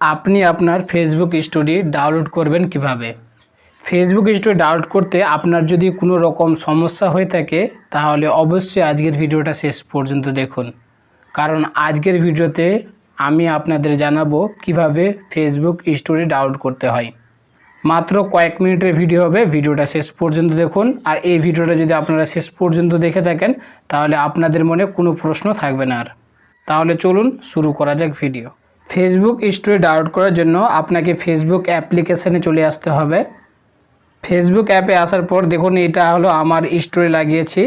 আপনি আপনার Facebook story download করবেন কীভাবে? ফেসবুক স্টোরি ডাউনলোড করতে আপনার যদি কোনো রকম সমস্যা হয়ে থাকে, তাহলে অবশ্যই আজকের ভিডিওটা শেষ পর্যন্ত দেখুন। কারণ আজকের ভিডিওতে আমি আপনাদের জানাব কীভাবে ফেসবুক স্টোরি ডাউনলোড করতে হয়। মাত্র কয়েক মিনিটের ভিডিও হবে, ভিডিওটা শেষ পর্যন্ত দেখুন। আর এই ভিডিওটা যদি আপনারা শেষ পর্যন্ত দেখে থাকেন, তাহলে আপনাদের মনে কোনো প্রশ্ন থাকবে না আর। তাহলে চলুন শুরু করা যাক ভিডিও। ফেসবুক স্টোরি ডাউনলোড করার জন্য আপনাকে ফেসবুক অ্যাপ্লিকেশানে চলে আসতে হবে। ফেসবুক অ্যাপে আসার পর দেখুন এটা হলো আমার স্টোরি লাগিয়েছি।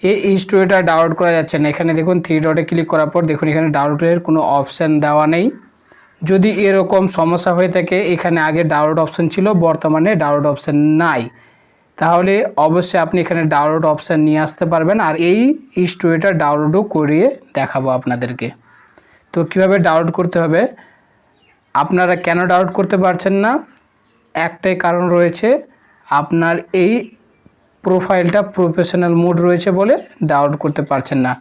এই স্টোরিটা ডাউনলোড করা যাচ্ছে না। এখানে দেখুন থ্রি ডটে ক্লিক করার পর দেখুন এখানে ডাউনলোডের কোনো অপশান দেওয়া নেই। যদি এরকম সমস্যা হয়ে থাকে, এখানে আগে ডাউনলোড অপশান ছিল, বর্তমানে ডাউনলোড অপশান নাই। তাহলে অবশ্যই আপনি এখানে ডাউনলোড অপশান নিয়ে আসতে পারবেন। আর এই স্টোরিটা ডাউনলোডও করিয়ে দেখাবো আপনাদেরকে। তো কীভাবে ডাউনলোড করতে হবে? আপনারা কেন ডাউনলোড করতে পারছেন না? একটাই কারণ রয়েছে, আপনার এই প্রোফাইলটা প্রফেশনাল মোড রয়েছে বলে ডাউনলোড করতে পারছেন না।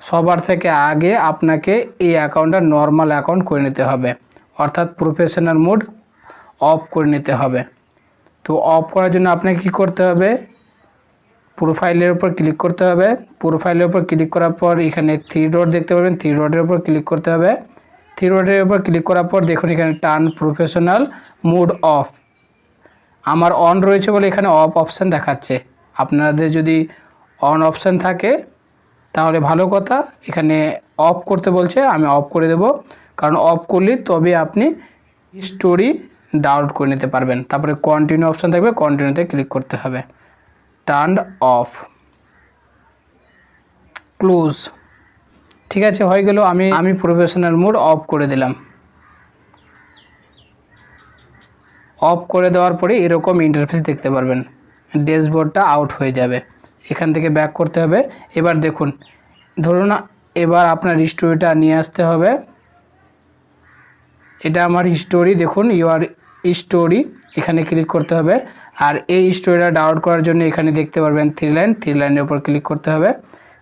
সবার থেকে আগে আপনাকে এই অ্যাকাউন্টটা নর্মাল অ্যাকাউন্ট করে নিতে হবে, অর্থাৎ প্রফেশনাল মোড অফ করে নিতে হবে। তো অফ করার জন্য আপনাকে কী করতে হবে? প্রোফাইলের উপর ক্লিক করতে হবে। প্রোফাইলের উপর ক্লিক করার পর এখানে থ্রি ডট দেখতে পাবেন। থ্রি ডটের উপর ক্লিক করতে হবে। থ্রি ডটের উপর ক্লিক করার পর দেখুন এখানে টার্ন প্রফেশনাল মোড অফ আমার অন রয়েছে বলে এখানে অফ অপশান দেখাচ্ছে। আপনাদের যদি অন অপশান থাকে, তাহলে ভালো কথা। এখানে অফ করতে বলছে, আমি অফ করে দেব। কারণ অফ করলে তবে আপনি স্টোরি ডাউনলোড করে নিতে পারবেন। তারপরে কন্টিনিউ অপশান থাকবে কন্টিনিউতে ক্লিক করতে হবে। টার্ন অফ ক্লোজ ঠিক আছে, হয়ে গেল, আমি আমি প্রফেশনাল মোড অফ করে দিলাম। অফ করে দেওয়ার পরে এরকম ইন্টারফেস দেখতে পারবেন। ড্যাশবোর্ডটা আউট হয়ে যাবে। এখান থেকে ব্যাক করতে হবে। এবার দেখুন, ধরুন এবার আপনার স্টোরিটা নিয়ে আসতে হবে। এটা আমার স্টোরি দেখুন ইউর স্টোরি এখানে ক্লিক করতে হবে। আর এই স্টোরিটা ডাউনলোড করার জন্য এখানে দেখতে পারবেন থ্রি লাইন থ্রি লাইনের উপর ক্লিক করতে হবে।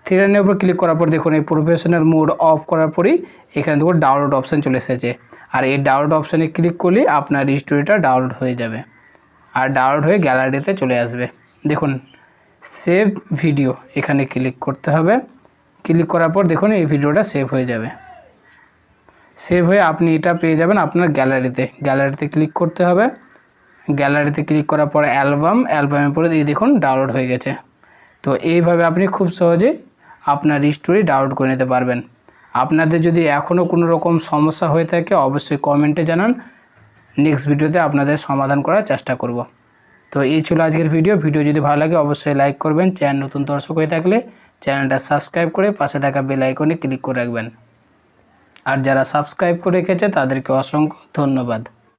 থ্রি লাইনের উপর ক্লিক করার পর দেখুন, এই প্রফেশনাল মোড অফ করার পরই এখানে দেখুন ডাউনলোড অপশান চলে এসেছে। আর এই ডাউনলোড অপশানে ক্লিক করলেই আপনার স্টোরিটা ডাউনলোড হয়ে যাবে। আর ডাউনলোড হয়ে গ্যালারিতে চলে আসবে। দেখুন সেভ ভিডিও এখানে ক্লিক করতে হবে। ক্লিক করার পর দেখুন, এই ভিডিওটা সেভ হয়ে যাবে। সেভ হয়ে আপনি এটা পেয়ে যাবেন আপনার গ্যালারিতে গ্যালারিতে ক্লিক করতে হবে। গ্যালারিতে ক্লিক করার পর অ্যালবাম, অ্যালবামের পরে এই দেখুন ডাউনলোড হয়ে গেছে। তো এইভাবে আপনি খুব সহজে আপনার স্টোরি ডাউনলোড করে নিতে পারবেন। আপনাদের যদি এখনও কোনো রকম সমস্যা হয়ে থাকে, অবশ্যই কমেন্টে জানান। নেক্সট ভিডিওতে আপনাদের সমাধান করার চেষ্টা করব। তো এই ছিল আজকের ভিডিও ভিডিও যদি ভালো লাগে, অবশ্যই লাইক করবেন। চ্যানেল নতুন দর্শক হয়ে থাকলে চ্যানেলটা সাবস্ক্রাইব করে পাশে থাকা বেল আইকনে ক্লিক করে রাখবেন। আর যারা সাবস্ক্রাইব করে রেখেছে, তাদেরকে অসংখ্য ধন্যবাদ।